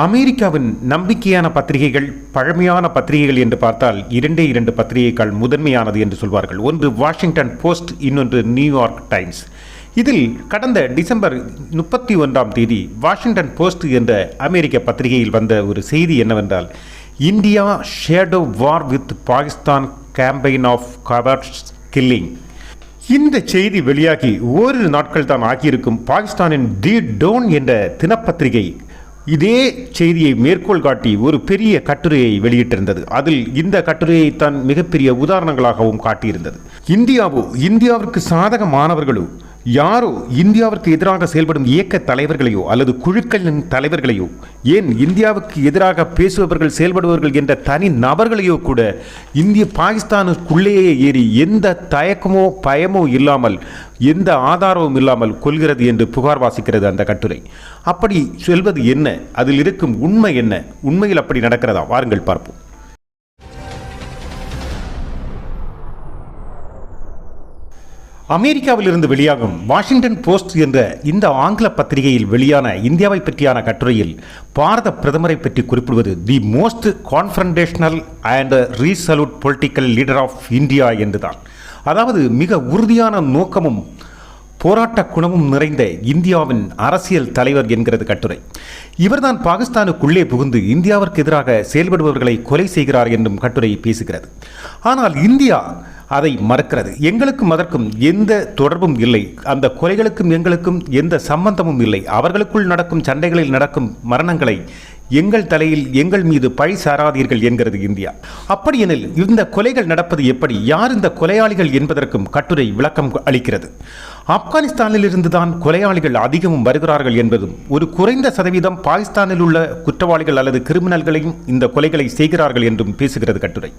அமெரிக்காவின் நம்பிக்கையான பத்திரிகைகள் பழமையான பத்திரிகைகள் என்று பார்த்தால் இரண்டே இரண்டு பத்திரிகைகள் முதன்மையானது என்று சொல்வார்கள். ஒன்று வாஷிங்டன் போஸ்ட் இன்னொன்று நியூயார்க் டைம்ஸ். இதில் கடந்த டிசம்பர் முப்பத்தி ஒன்றாம் தேதி வாஷிங்டன் போஸ்ட் என்ற அமெரிக்க பத்திரிகையில் வந்த ஒரு செய்தி என்னவென்றால் India shadow war with Pakistan campaign of covert killing. இந்த செய்தி வெளியாகி ஓரிரு நாட்கள் தான் ஆகியிருக்கும் பாகிஸ்தானின் தி டோன் என்ற தினப்பத்திரிகை இதே செய்தியை மேற்கோள் காட்டி ஒரு பெரிய கட்டுரையை வெளியிட்டிருந்தது. அதில் இந்த கட்டுரையை தான் மிகப்பெரிய உதாரணங்களாகவும் காட்டியிருந்தது. இந்தியாவோ இந்தியாவிற்கு சாதகமானவர்களோ யாரோ இந்தியாவிற்கு எதிராக செயல்படும் இயக்க தலைவர்களையோ அல்லது குழுக்களின் தலைவர்களையோ ஏன் இந்தியாவுக்கு எதிராக பேசுபவர்கள் செயல்படுபவர்கள் என்ற தனி நபர்களையோ கூட இந்திய பாகிஸ்தானுக்குள்ளேயே ஏறி எந்த தயக்கமோ பயமோ இல்லாமல் எந்த ஆதாரமும் இல்லாமல் கொள்கிறது என்று புகார் வாசிக்கிறது அந்த கட்டுரை. அப்படி சொல்வது என்ன? அதில் இருக்கும் உண்மை என்ன? உண்மையில் அப்படி நடக்கிறதா? வாருங்கள் பார்ப்போம். அமெரிக்காவிலிருந்து வெளியாகும் வாஷிங்டன் போஸ்ட் என்ற இந்த ஆங்கில பத்திரிகையில் வெளியான இந்தியாவை பற்றியான கட்டுரையில் பாரத பிரதமரை பற்றி குறிப்பிடுவது the most confrontational and resolute political leader of India என்றுதான். அதாவது மிக உறுதியான நோக்கமும் போராட்ட குணமும் நிறைந்த இந்தியாவின் அரசியல் தலைவர் என்கிறது கட்டுரை. இவர்தான் பாகிஸ்தானுக்குள்ளே புகுந்து இந்தியாவிற்கு எதிராக செயல்படுபவர்களை கொலை செய்கிறார் என்றும் கட்டுரை பேசுகிறது. ஆனால் இந்தியா அதை மறக்கிறது. எங்களுக்கும் அதற்கும் எந்த தொடர்பும் இல்லை. அந்த கொலைகளுக்கும் எங்களுக்கும் எந்த சம்பந்தமும் இல்லை. அவர்களுக்குள் நடக்கும் சண்டைகளில் நடக்கும் மரணங்களை எங்கள் தலையில் எங்கள் மீது பழி சாராதீர்கள் என்கிறது இந்தியா. அப்படியெனில் இந்த கொலைகள் நடப்பது எப்படி? யார் இந்த கொலையாளிகள் என்பதற்கும் கட்டுரை விளக்கம் அளிக்கிறது. ஆப்கானிஸ்தானில் இருந்துதான் கொலையாளிகள் அதிகமும் வருகிறார்கள் என்பதும் ஒரு குறைந்த சதவீதம் பாகிஸ்தானில் உள்ள குற்றவாளிகள் அல்லது கிரிமினல்களையும் இந்த கொலைகளை செய்கிறார்கள் என்றும் பேசுகிறது கட்டுரை.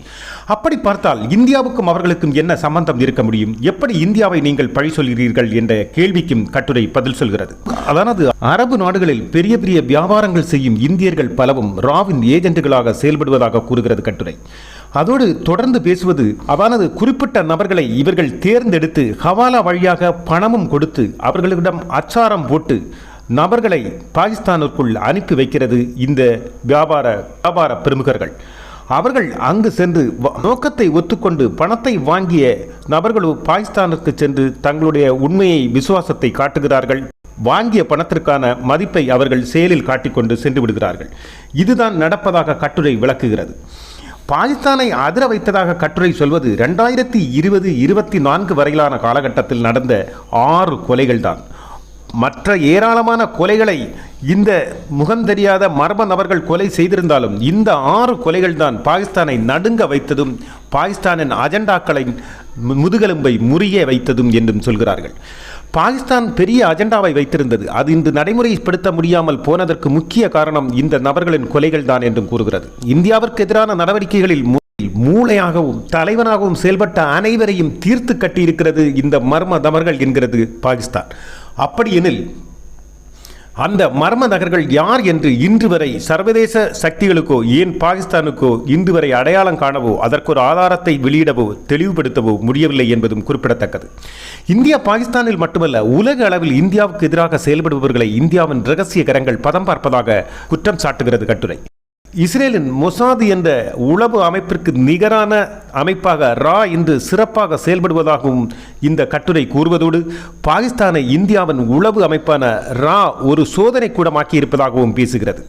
அப்படி பார்த்தால் இந்தியாவுக்கும் அவர்களுக்கும் என்ன சம்பந்தம் இருக்க முடியும்? எப்படி இந்தியாவை நீங்கள் பழி சொல்கிறீர்கள் என்ற கேள்விக்கும் கட்டுரை பதில் சொல்கிறது. அதாவது அரபு நாடுகளில் பெரிய பெரிய வியாபாரங்கள் செய்யும் இந்தியர்கள் பலவும் ராவின் ஏஜென்ட்டுகளாக செயல்படுவதாக கூறுகிறது கட்டுரை. அதோடு தொடர்ந்து பேசுவது அதானது குறிப்பிட்ட நபர்களை இவர்கள் தேர்ந்தெடுத்து ஹவாலா வழியாக பணமும் கொடுத்து அவர்களிடம் அச்சாரம் போட்டு நபர்களை பாகிஸ்தானுக்குள் அனுப்பி வைக்கிறது இந்த வியாபார வியாபார பிரமுகர்கள். அவர்கள் அங்கு சென்று வ- நோக்கத்தை ஒத்துக்கொண்டு பணத்தை வாங்கிய நபர்களோ பாகிஸ்தானுக்கு சென்று தங்களுடைய உண்மையை விசுவாசத்தை காட்டுகிறார்கள். வாங்கிய பணத்திற்கான மதிப்பை அவர்கள் செயலில் காட்டிக்கொண்டு சென்று விடுகிறார்கள். இதுதான் நடப்பதாக கட்டுரை விளக்குகிறது. பாகிஸ்தானை அதிர வைத்ததாக கட்டுரை சொல்வது ரெண்டாயிரத்தி இருபது இருபத்தி நான்கு வரையிலான காலகட்டத்தில் நடந்த ஆறு கொலைகள் தான் மற்ற ஏராளமான கொலைகளை இந்த முகந்தெரியாத மர்ம நபர்கள் கொலை செய்திருந்தாலும் இந்த ஆறு கொலைகள் தான் பாகிஸ்தானை நடுங்க வைத்ததும் பாகிஸ்தானின் அஜெண்டாக்களை முதுகெலும்பை முறிய வைத்ததும் என்றும் சொல்கிறார்கள். பாகிஸ்தான் பெரிய அஜெண்டாவை வைத்திருந்தது. அது இன்று நடைமுறைப்படுத்த முடியாமல் போனதற்கு முக்கிய காரணம் இந்த நபர்களின் கொலைகள் தான் என்றும் கூறுகிறது. இந்தியாவிற்கு எதிரான நடவடிக்கைகளில் மூளையாகவும் தலைவனாகவும் செயல்பட்ட அனைவரையும் தீர்த்து கட்டியிருக்கிறது இந்த மர்ம நபர்கள் என்கிறது பாகிஸ்தான். அப்படியெனில் அந்த மர்ம நகர்கள் யார் என்று இன்று வரை சர்வதேச சக்திகளுக்கோ ஏன் பாகிஸ்தானுக்கோ இன்று வரை அடையாளம் காணவோ அதற்கு ஒரு ஆதாரத்தை வெளியிடவோ தெளிவுபடுத்தவோ முடியவில்லை என்பதும் குறிப்பிடத்தக்கது. இந்தியா பாகிஸ்தானில் மட்டுமல்ல உலக அளவில் இந்தியாவுக்கு எதிராக செயல்படுபவர்களை இந்தியாவின் ரகசிய கரங்கள் பதம் பார்ப்பதாக குற்றம் சாட்டுகிறது கட்டுரை. இஸ்ரேலின் மொசாது என்ற உளவு அமைப்பிற்கு நிகரான அமைப்பாக ரா இன்று சிறப்பாக செயல்படுவதாகவும் இந்த கட்டுரை கூறுவதோடு பாகிஸ்தானை இந்தியாவின் உளவு அமைப்பான ரா ஒரு சோதனை கூடமாக்கி இருப்பதாகவும் பேசுகிறது.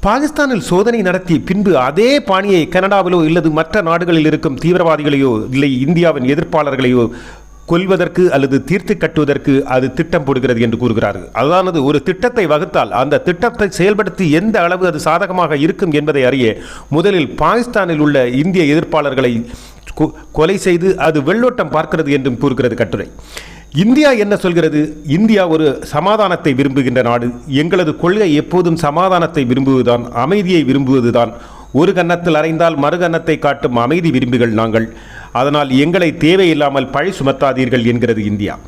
பாகிஸ்தானில் சோதனை நடத்தி பின்பு அதே பாணியை கனடாவிலோ இல்லது மற்ற நாடுகளில் இருக்கும் தீவிரவாதிகளையோ இல்லை இந்தியாவின் எதிர்ப்பாளர்களையோ கொல்வதற்கு அல்லது தீர்த்து கட்டுவதற்கு அது திட்டம் போடுகிறது என்று கூறுகிறார்கள். அதானது ஒரு திட்டத்தை வகுத்தால் அந்த திட்டத்தை செயல்படுத்தி எந்த அளவு அது சாதகமாக இருக்கும் என்பதை அறிய முதலில் பாகிஸ்தானில் உள்ள இந்திய எதிர்ப்பாளர்களை கொ- கொலை செய்து அது வெள்ளோட்டம் பார்க்கிறது என்றும் கூறுகிறது கட்டுரை. இந்தியா என்ன சொல்கிறது? இந்தியா ஒரு சமாதானத்தை விரும்புகின்ற நாடு. எங்களது கொள்கை எப்போதும் சமாதானத்தை விரும்புவதுதான் அமைதியை விரும்புவதுதான். ஒரு கன்னத்தில் அறைந்தால் மறு கன்னத்தை காட்டும் அமைதி விரும்பிகள் நாங்கள். அதனால் எங்களை தேவையில்லாமல் பழி சுமத்தாதீர்கள் என்கிறது இந்தியா.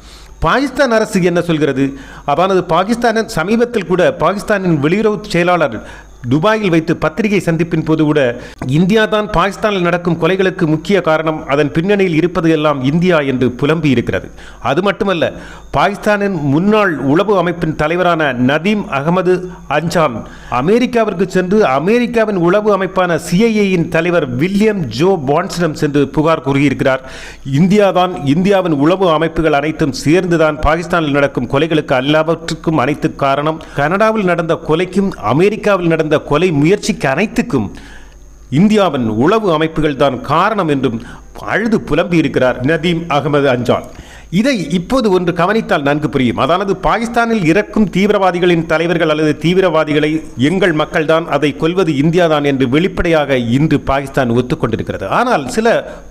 பாகிஸ்தான் அரசு என்ன சொல்கிறது? அதானது பாகிஸ்தானின் சமீபத்தில் கூட பாகிஸ்தானின் வெளியுறவு செயலாளர் துபாயில் வைத்து பத்திரிகை சந்திப்பின் போது கூட இந்தியா தான் பாகிஸ்தானில் நடக்கும் கொலைகளுக்கு முக்கிய காரணம் அதன் பின்னணியில் இருப்பது எல்லாம் இந்தியா என்று புலம்பி இருக்கிறது. அது மட்டுமல்ல பாகிஸ்தானின் முன்னாள் உளவு அமைப்பின் தலைவரான நதீம் அகமது அஞ்சான் அமெரிக்காவிற்கு சென்று அமெரிக்காவின் உளவு அமைப்பான சிஐஏயின் தலைவர் வில்லியம் ஜோ பான்ஸிடம் சென்று புகார் கூறியிருக்கிறார். இந்தியா தான் இந்தியாவின் உளவு அமைப்புகள் அனைத்தும் சேர்ந்துதான் பாகிஸ்தானில் நடக்கும் கொலைகளுக்கு எல்லாவற்றுக்கும் அனைத்து காரணம். கனடாவில் நடந்த கொலைக்கும் அமெரிக்காவில் நடந்த கொலை முயற்சிக்கு அனைத்துக்கும் இந்தியாவின் உளவு அமைப்புகள் தான் காரணம் என்றும் அழுது புலம்பி இருக்கிறார் நதீம் அகமது அஞ்சான். இதை இப்போது ஒன்று கவனித்தால் நன்கு புரியும். அதாவது பாகிஸ்தானில் இறக்கும் தீவிரவாதிகளின் தலைவர்கள் அல்லது தீவிரவாதிகளை எங்கள் மக்கள்தான் அதை கொல்வது இந்தியாதான் என்று வெளிப்படையாக இன்று பாகிஸ்தான் ஒத்துக்கொண்டிருக்கிறது. ஆனால் சில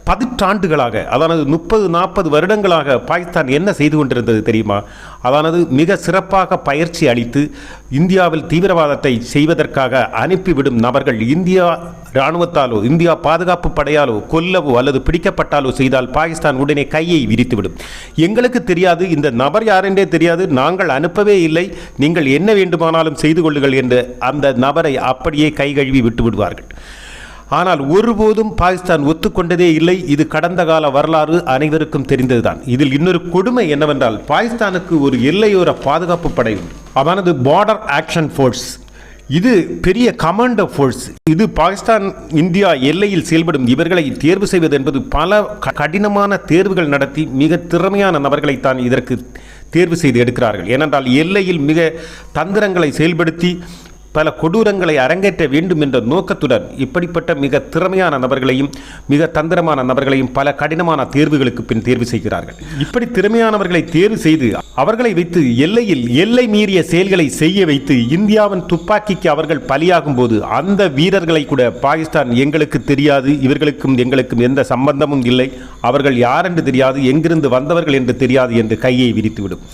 பதிற்றாண்டுகளாக அதாவது முப்பது நாற்பது வருடங்களாக பாகிஸ்தான் என்ன செய்து கொண்டிருந்தது தெரியுமா? அதானது மிக சிறப்பாக பயிற்சி அளித்து இந்தியாவில் தீவிரவாதத்தை செய்வதற்காக அனுப்பிவிடும் நபர்கள் இந்தியா இராணுவத்தாலோ இந்தியா பாதுகாப்பு படையாலோ கொல்லவோ அல்லது பிடிக்கப்பட்டாலோ செய்தால் பாகிஸ்தான் உடனே கையை விரித்துவிடும். எங்களுக்கு தெரியாது இந்த நபர் யாரென்றே தெரியாது நாங்கள் அனுப்பவே இல்லை நீங்கள் என்ன வேண்டுமானாலும் செய்து கொள்ளுங்கள் என்று அந்த நபரை அப்படியே கை கழுவி விட்டு விடுவார்கள் ஆனால் ஒருபோதும் பாகிஸ்தான் ஒத்துக்கொண்டதே இல்லை. இது கடந்த கால வரலாறு அனைவருக்கும் தெரிந்ததுதான். இதில் இன்னொரு கொடுமை என்னவென்றால் பாகிஸ்தானுக்கு ஒரு எல்லையோர பாதுகாப்பு படை உண்டு. அதானது பார்டர் ஆக்ஷன் ஃபோர்ஸ் இது பெரிய கமாண்டோ ஃபோர்ஸ் இது பாகிஸ்தான் இந்தியா எல்லையில் செயல்படும் இவர்களை தேர்வு செய்வது என்பது பல க- கடினமான தேர்வுகள் நடத்தி மிக திறமையான நபர்களைத்தான் இதற்கு தேர்வு செய்து எடுக்கிறார்கள். ஏனென்றால் எல்லையில் மிக தந்திரங்களை செயல்படுத்தி பல கொடூரங்களை அரங்கேற்ற வேண்டும் என்ற நோக்கத்துடன் இப்படிப்பட்ட மிக திறமையான நபர்களையும் மிக தந்திரமான நபர்களையும் பல கடினமான தேர்வுகளுக்கு பின் தேர்வு செய்கிறார்கள். இப்படி திறமையானவர்களை தேர்வு செய்து அவர்களை வைத்து எல்லையில் எல்லை மீறிய செயல்களை செய்ய வைத்து இந்தியாவின் துப்பாக்கிக்கு அவர்கள் பலியாகும் போது அந்த வீரர்களை கூட பாகிஸ்தான் எங்களுக்கு தெரியாது இவர்களுக்கும் எங்களுக்கும் எந்த சம்பந்தமும் இல்லை அவர்கள் யார் என்று தெரியாது எங்கிருந்து வந்தவர்கள் என்று தெரியாது என்று கையை விரித்துவிடும்.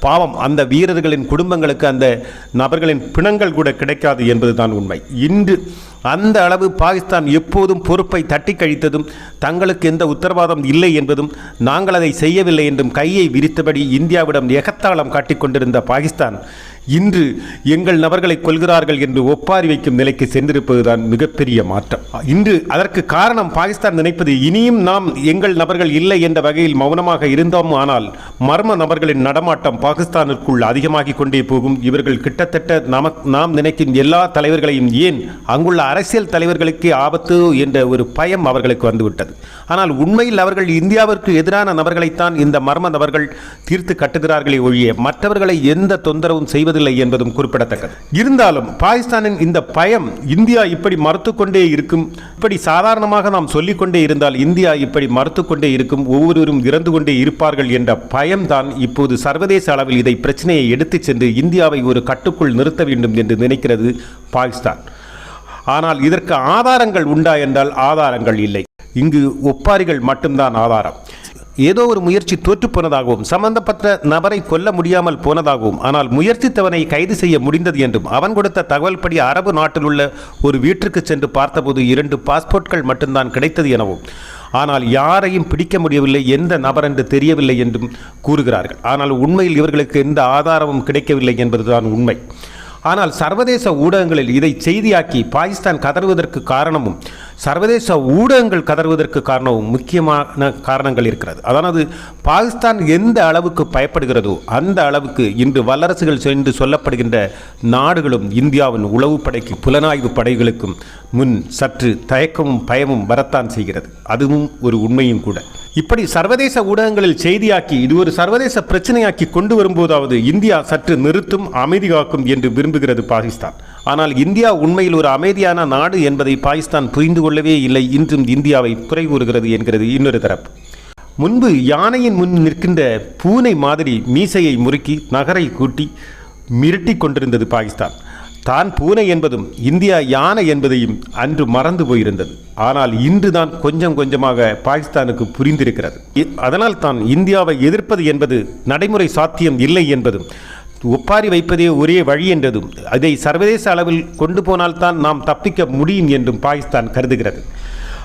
பாவம் அந்த வீரர்களின் குடும்பங்களுக்கு அந்த நபர்களின் பிணங்கள் கூட கிடைக்காது என்பதுதான் உண்மை. இன்று அந்த அளவு பாகிஸ்தான் எப்போதும் பொறுப்பை தட்டி கழித்ததும் தங்களுக்கு எந்த உத்தரவாதம் இல்லை என்பதும் நாங்கள் அதை செய்யவில்லை என்றும் கையை விரித்தபடி இந்தியாவிடம் எகத்தாளம் காட்டிக்கொண்டிருந்த பாகிஸ்தான் இன்று எங்கள் நபர்களை கொள்கிறார்கள் என்று ஒப்பாரி வைக்கும் நிலைக்கு சென்றிருப்பதுதான் மிகப்பெரிய மாற்றம். இன்று அதற்கு காரணம் பாகிஸ்தான் நினைப்பது இனியும் நாம் எங்கள் நபர்கள் இல்லை என்ற வகையில் மௌனமாக இருந்தோம் ஆனால் மர்ம நபர்களின் நடமாட்டம் பாகிஸ்தானிற்குள் அதிகமாகிக் கொண்டே போகும். இவர்கள் கிட்டத்தட்ட நமக் நாம் நினைக்கும் எல்லா தலைவர்களையும் ஏன் அங்குள்ள அரசியல் தலைவர்களுக்கே ஆபத்து என்ற ஒரு பயம் அவர்களுக்கு வந்துவிட்டது. ஆனால் உண்மையில் அவர்கள் இந்தியாவிற்கு எதிரான நபர்களைத்தான் இந்த மர்ம நபர்கள் தீர்த்து கட்டுகிறார்களே ஒழிய மற்றவர்களை எந்த தொந்தரவும் செய்வதில்லை என்பதும் குறிப்பிடத்தக்கது. இருந்தாலும் பாகிஸ்தானின் இந்த பயம் இந்தியா இப்படி மறுத்துக்கொண்டே இருக்கும் இப்படி சாதாரணமாக நாம் சொல்லிக்கொண்டே இருந்தால் இந்தியா இப்படி மறுத்துக்கொண்டே இருக்கும் ஒவ்வொருவரும் இறந்து கொண்டே இருப்பார்கள் என்ற பயம்தான் இப்போது சர்வதேச அளவில் இதை பிரச்சனையை எடுத்துச் சென்று இந்தியாவை ஒரு கட்டுக்குள் நிறுத்த வேண்டும் என்று நினைக்கிறது பாகிஸ்தான். ஆனால் இதற்கு ஆதாரங்கள் உண்டா என்றால் ஆதாரங்கள் இல்லை. இங்கு ஒப்பாரிகள் மட்டும்தான் ஆதாரம். ஏதோ ஒரு முயற்சி தோற்றுப்போனதாகவும் சம்பந்தப்பட்ட நபரை கொல்ல முடியாமல் போனதாகவும் ஆனால் முயற்சித்தவனை கைது செய்ய முடிந்தது என்றும் அவன் கொடுத்த தகவல் படி அரபு நாட்டில் உள்ள ஒரு வீட்டிற்கு சென்று பார்த்தபோது இரண்டு பாஸ்போர்ட்கள் மட்டும்தான் கிடைத்தது எனவும் ஆனால் யாரையும் பிடிக்க முடியவில்லை எந்த நபர் என்று தெரியவில்லை என்றும் கூறுகிறார்கள். ஆனால் உண்மையில் இவர்களுக்கு எந்த ஆதாரமும் கிடைக்கவில்லை என்பதுதான் உண்மை. ஆனால் சர்வதேச ஊடகங்களில் இதை செய்தியாக்கி பாகிஸ்தான் கதறுவதற்கு காரணமும் சர்வதேச ஊடகங்கள் கதறுவதற்கு காரணமும் முக்கியமான காரணங்கள் இருக்கிறது. அதாவது பாகிஸ்தான் எந்த அளவுக்கு பயப்படுகிறதோ அந்த அளவுக்கு இன்று வல்லரசுகள் என்று சொல்லப்படுகின்ற நாடுகளும் இந்தியாவின் உளவு படைக்கு புலனாய்வு படைகளுக்கும் முன் சற்று தயக்கமும் பயமும் வரத்தான் செய்கிறது. அதுவும் ஒரு உண்மையும் கூட. இப்படி சர்வதேச ஊடகங்களில் செய்தியாக்கி இது ஒரு சர்வதேச பிரச்சனையாக்கி கொண்டு வரும்போதாவது இந்தியா சற்று நிறுத்தும் அமைதி காக்கும் என்று விரும்புகிறது பாகிஸ்தான். ஆனால் இந்தியா உண்மையில் ஒரு அமைதியான நாடு என்பதை பாகிஸ்தான் புரிந்து கொள்ளவே இல்லை. இன்றும் இந்தியாவை குறை கூறுகிறது என்கிறது இன்னொரு தரப்பு. முன்பு யானையின் முன் நிற்கின்ற பூனை மாதிரி மீசையை முறுக்கி நகரை கூட்டி மிரட்டிக் கொண்டிருந்தது பாகிஸ்தான். தான் பூனை என்பதும் இந்தியா யானை என்பதையும் அன்று மறந்து போயிருந்தது. ஆனால் இன்று தான் கொஞ்சம் கொஞ்சமாக பாகிஸ்தானுக்கு புரிந்திருக்கிறது. இ- அதனால் தான் இந்தியாவை எதிர்ப்பது என்பது நடைமுறை சாத்தியம் இல்லை என்பதும் ஒப்பாரி வைப்பதே ஒரே வழி என்றதும் அதை சர்வதேச அளவில் கொண்டு போனால்தான் நாம் தப்பிக்க முடியும் என்றும் பாகிஸ்தான் கருதுகிறது.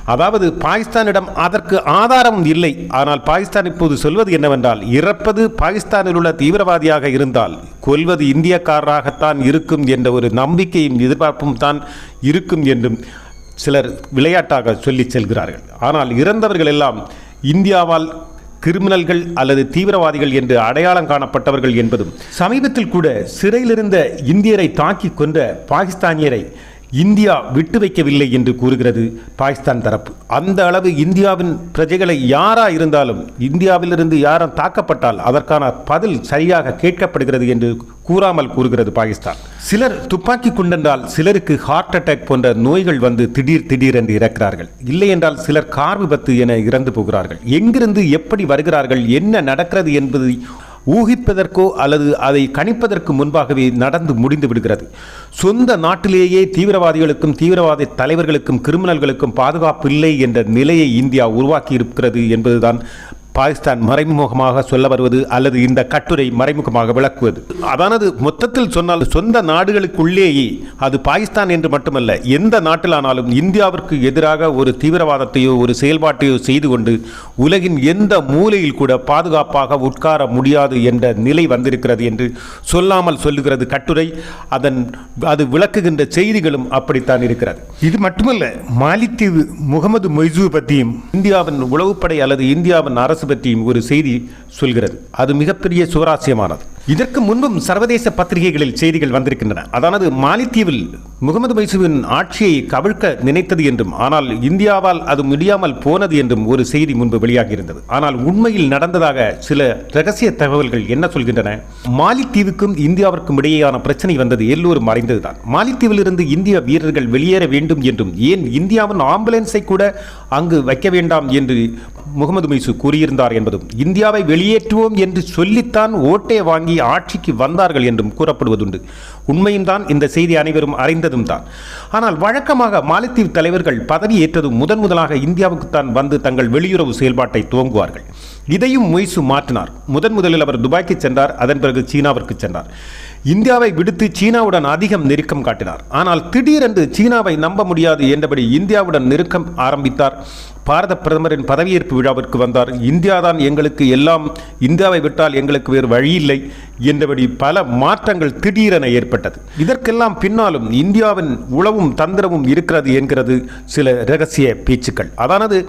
அதாவது பாகிஸ்தானிடம் அதற்கு ஆதாரம் இல்லை. ஆனால் பாகிஸ்தான் இப்போது சொல்வது என்னவென்றால் இறப்பது பாகிஸ்தானில் உள்ள தீவிரவாதியாக இருந்தால் கொல்வது இந்தியக்காரராகத்தான் இருக்கும் என்ற ஒரு நம்பிக்கையும் எதிர்பார்ப்பும் தான் இருக்கும் என்றும் சிலர் விளையாட்டாக சொல்லிச் செல்கிறார்கள். ஆனால் இறந்தவர்கள் எல்லாம் இந்தியாவால் கிரிமினல்கள் அல்லது தீவிரவாதிகள் என்று அடையாளம் காணப்பட்டவர்கள் என்பதும் சமீபத்தில் கூட சிறையிலிருந்த இந்தியரை தாக்கி கொன்ற பாகிஸ்தானியரை இந்தியா விட்டு வைக்கவில்லை என்று கூறுகிறது பாகிஸ்தான் தரப்பு. அந்த அளவு இந்தியாவின் பிரஜைகளை யாரா இருந்தாலும் இந்தியாவிலிருந்து யாரும் தாக்கப்பட்டால் அதற்கான பதில் சரியாக கேட்கப்படுகிறது என்று கூறாமல் கூறுகிறது பாகிஸ்தான். சிலர் துப்பாக்கி குண்டென்றால் சிலருக்கு ஹார்ட் அட்டாக் போன்ற நோய்கள் வந்து திடீர் திடீர் என்று இறக்கிறார்கள். இல்லை என்றால் சிலர் கார் விபத்து என இறந்து போகிறார்கள். எங்கிருந்து எப்படி வருகிறார்கள் என்ன நடக்கிறது என்பது ஊகிப்பதற்கோ அல்லது அதை கணிப்பதற்கு முன்பாகவே நடந்து முடிந்து விடுகிறது. சொந்த நாட்டிலேயே தீவிரவாதிகளுக்கும் தீவிரவாத தலைவர்களுக்கும் கிரிமினல்களுக்கும் பாதுகாப்பு இல்லை என்ற நிலையை இந்தியா உருவாக்கி இருக்கிறது என்பதுதான் பாகிஸ்தான் மறைமுகமாக சொல்ல வருவது அல்லது இந்த கட்டுரை மறைமுகமாக விளக்குவது. அதானது மொத்தத்தில் சொன்னால் சொந்த நாடுகளுக்குள்ளேயே அது பாகிஸ்தான் என்று மட்டுமல்ல எந்த நாட்டிலானாலும் இந்தியாவிற்கு எதிராக ஒரு தீவிரவாதத்தையோ ஒரு செயல்பாட்டையோ செய்து கொண்டு உலகின் எந்த மூலையில் கூட பாதுகாப்பாக உட்கார முடியாது என்ற நிலை வந்திருக்கிறது என்று சொல்லாமல் சொல்லுகிறது கட்டுரை. அதன் அது விளக்குகின்ற செய்திகளும் அப்படித்தான் இருக்கிறது. இது மட்டுமல்ல மாலித்தீவு முகமது மொய்சு பற்றியும் இந்தியாவின் உளவுப்படை அல்லது இந்தியாவின் அரசு பற்றியும் ஒரு செய்தி சொல்கிறது. அது மிகப்பெரிய சுவராசியமானது. இதற்கு முன்பும் சர்வதேச பத்திரிகைகளில் செய்திகள் வந்திருக்கின்றன. அதானது மாலித்தீவில் முகமது மைசுவின் ஆட்சியை கவிழ்க்க நினைத்தது என்றும் ஆனால் இந்தியாவால் அது முடியாமல் போனது என்றும் ஒரு செய்தி முன்பு வெளியாகியிருந்தது. ஆனால் உண்மையில் நடந்ததாக சில ரகசிய தகவல்கள் என்ன சொல்கின்றன? மாலித்தீவுக்கும் இந்தியாவிற்கும் இடையேயான பிரச்சனை வந்தது எல்லோரும் மறைந்ததுதான் மாலித்தீவிலிருந்து இந்திய வீரர்கள் வெளியேற வேண்டும் என்றும் ஏன் இந்தியாவின் ஆம்புலன்ஸை கூட அங்கு வைக்க வேண்டாம் என்று முகமது மைசு கூறியிருந்தார் என்பதும் இந்தியாவை வெளியேற்றுவோம் என்று சொல்லித்தான் ஓட்டை வாங்கி ஆட்சிக்கு வந்தார்கள் என்றும் கூறப்படுவதுண்டு. உண்மையும் தான் இந்த செய்தி அனைவரும் அறிந்ததும் தான். ஆனால் வழக்கமாக மாலத்தீவு தலைவர்கள் பதவியேற்றதும் முதன் முதலாக இந்தியாவுக்குத்தான் வந்து தங்கள் வெளியுறவு செயல்பாட்டை துவங்குவார்கள். இதையும் முயசு மாற்றினார். முதன் முதலில் அவர் துபாய்க்கு சென்றார் அதன் பிறகு சீனாவிற்கு சென்றார். இந்தியாவை விடுத்து சீனாவுடன் அதிகம் நெருக்கம் காட்டினார். ஆனால் திடீரென்று சீனாவை நம்ப முடியாது என்றபடி இந்தியாவுடன் நெருக்கம் ஆரம்பித்தார். பாரத பிரதமரின் பதவியேற்பு விழாவிற்கு வந்தார். இந்தியா தான் எங்களுக்கு எல்லாம் இந்தியாவை விட்டால் எங்களுக்கு வேறு வழியில்லை என்றபடி பல மாற்றங்கள் திடீரென ஏற்பட்டது. இதற்கெல்லாம் பின்னாலும் இந்தியாவின் உளவும் தந்திரமும் இருக்கிறது என்கிறது சில ரகசிய பேச்சுக்கள். அதானது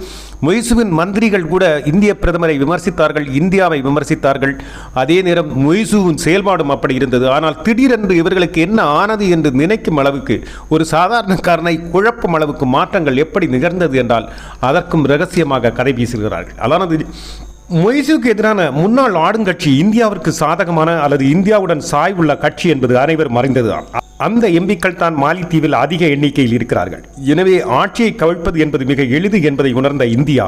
மொய்சுவின் மந்திரிகள் கூட இந்திய பிரதமரை விமர்சித்தார்கள் இந்தியாவை விமர்சித்தார்கள். அதே நேரம் மொய்சுவின் செயல்பாடும் அப்படி இருந்தது. ஆனால் திடீரென்று இவர்களுக்கு என்ன ஆனது என்று நினைக்கும் அளவுக்கு ஒரு சாதாரணக்காரனை குழப்பும் அளவுக்கு மாற்றங்கள் எப்படி நிகழ்ந்தது என்றால் அதற்கும் ரகசியமாக கதை வீசுகிறார்கள். அதாவது மொய்சுக்கு எதிரான முன்னாள் ஆளுங்கட்சி இந்தியாவிற்கு சாதகமான அல்லது இந்தியாவுடன் சாய்வுள்ள கட்சி என்பது அனைவரும் மறைந்ததுதான். அந்த எம்பிக்கள் தான் மாலித்தீவில் அதிக எண்ணிக்கையில் இருக்கிறார்கள். எனவே ஆட்சியை கவிழ்ப்பது என்பது மிக எளிது என்பதை உணர்ந்த இந்தியா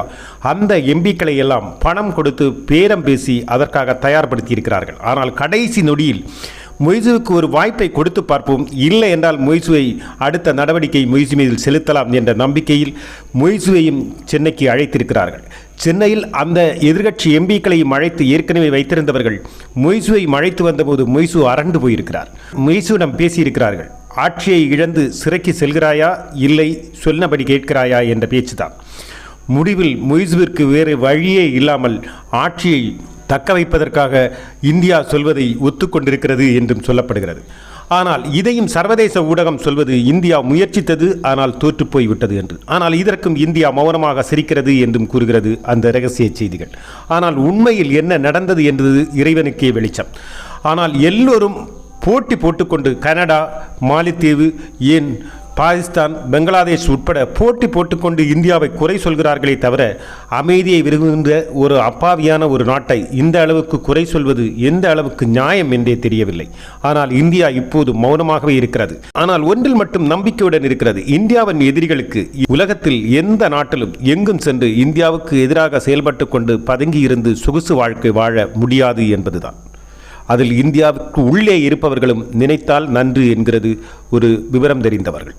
அந்த எம்பிக்களை எல்லாம் பணம் கொடுத்து பேரம் பேசி அதற்காக தயார்படுத்தி இருக்கிறார்கள். ஆனால் கடைசி நொடியில் மொய்சுவுக்கு ஒரு வாய்ப்பை கொடுத்து பார்ப்போம். இல்லை என்றால் மொய்சுவை அடுத்த நடவடிக்கை மொய்சு மீது செலுத்தலாம் என்ற நம்பிக்கையில் மொய்சுவையும் சென்னைக்கு அழைத்திருக்கிறார்கள். சென்னையில் அந்த எதிர்கட்சி எம்பிக்களையும் அழைத்து ஏற்கனவே வைத்திருந்தவர்கள் மொய்சுவை அழைத்து வந்தபோது மொய்சு அரண்டு போயிருக்கிறார். மொய்சுவிடம் பேசியிருக்கிறார்கள் ஆட்சியை இழந்து சிறைக்கு செல்கிறாயா? இல்லை சொன்னபடி கேட்கிறாயா? என்ற பேச்சுதான். முடிவில் மொய்சுவிற்கு வேறு வழியே இல்லாமல் ஆட்சியை தக்க வைப்பதற்காக இந்தியா சொல்வதை ஒத்துக்கொண்டிருக்கிறது என்றும் சொல்லப்படுகிறது. ஆனால் இதையும் சர்வதேச ஊடகம் சொல்வது இந்தியா முயற்சித்தது ஆனால் தோற்று போய்விட்டது என்று. ஆனால் இதற்கும் இந்தியா மௌனமாக சிரிக்கிறது என்றும் கூறுகிறது அந்த ரகசிய செய்திகள். ஆனால் உண்மையில் என்ன நடந்தது என்றது இறைவனுக்கே வெளிச்சம். ஆனால் எல்லோரும் போட்டி போட்டுக்கொண்டு கனடா மாலித்தீவு ஏன் பாகிஸ்தான் பங்களாதேஷ் உட்பட போட்டி போட்டுக்கொண்டு இந்தியாவை குறை சொல்கிறார்களே தவிர அமைதியை விரும்புகின்ற ஒரு அப்பாவியான ஒரு நாட்டை இந்த அளவுக்கு குறை சொல்வது எந்த அளவுக்கு நியாயம் என்றே தெரியவில்லை. ஆனால் இந்தியா இப்போது மௌனமாகவே இருக்கிறது. ஆனால் ஒன்றில் மட்டும் நம்பிக்கையுடன் இருக்கிறது. இந்தியாவின் எதிரிகளுக்கு உலகத்தில் எந்த நாட்டிலும் எங்கும் சென்று இந்தியாவுக்கு எதிராக செயல்பட்டு கொண்டு பதுங்கியிருந்து சொகுசு வாழ்க்கை வாழ முடியாது என்பதுதான். அதில் இந்தியாவுக்கு உள்ளே இருப்பவர்களும் நினைத்தால் நன்று என்கிறது ஒரு விவரம் தெரிந்தவர்கள்.